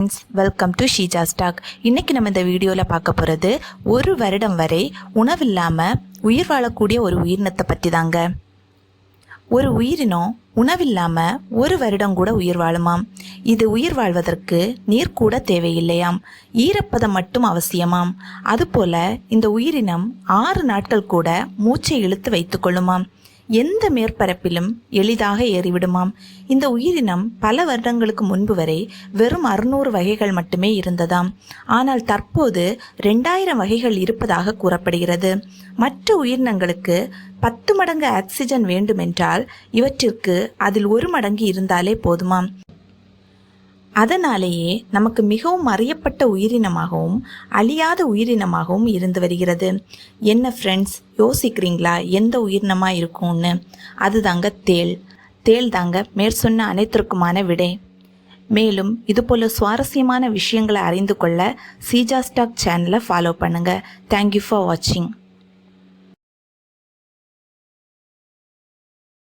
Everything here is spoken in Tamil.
Friends welcome to Sheeja stock இன்னைக்கு நம்ம இந்த வீடியோவில் பார்க்க போகிறது ஒரு வருடம் வரை உணவில்லாமல் உயிர் வாழக்கூடிய ஒரு உயிரினத்தை பற்றி தாங்க ஒரு உயிரினம் உணவில்லாமல் ஒரு வருடம் கூட உயிர் வாழுமாம். இது உயிர் வாழ்வதற்கு நீர் கூட தேவையில்லையாம். ஈரப்பதம் மட்டும் அவசியமாம். அதுபோல இந்த உயிரினம் ஆறு நாட்கள் கூட மூச்சை இழுத்து வைத்துக்கொள்ளுமாம் எந்த மேற்பரப்பிலும் எளிதாக ஏறிவிடுமாம். இந்த உயிரினம் பல வருடங்களுக்கு முன்பு வரை வெறும் அறுநூறு வகைகள் மட்டுமே இருந்ததாம். ஆனால் தற்போது ரெண்டாயிரம் வகைகள் இருப்பதாக கூறப்படுகிறது. மற்ற உயிரினங்களுக்கு பத்து மடங்கு ஆக்சிஜன் வேண்டுமென்றால் இவற்றிற்கு அதில் ஒரு மடங்கு இருந்தாலே போதுமாம். அதனாலேயே நமக்கு மிகவும் அறியப்பட்ட உயிரினமாகவும் அழியாத உயிரினமாகவும் இருந்து வருகிறது. என்ன ஃப்ரெண்ட்ஸ் யோசிக்கிறீங்களா? எந்த உயிரினமாக இருக்கும்னு? அதுதாங்க தேள். தேள் தாங்க மேற்சொன்ன அனைத்திற்குமான விடை. மேலும் இதுபோல சுவாரஸ்யமான விஷயங்களை அறிந்து கொள்ள சீஜா ஸ்டாக் சேனலை ஃபாலோ பண்ணுங்கள் தேங்க்யூ ஃபார் வாட்சிங்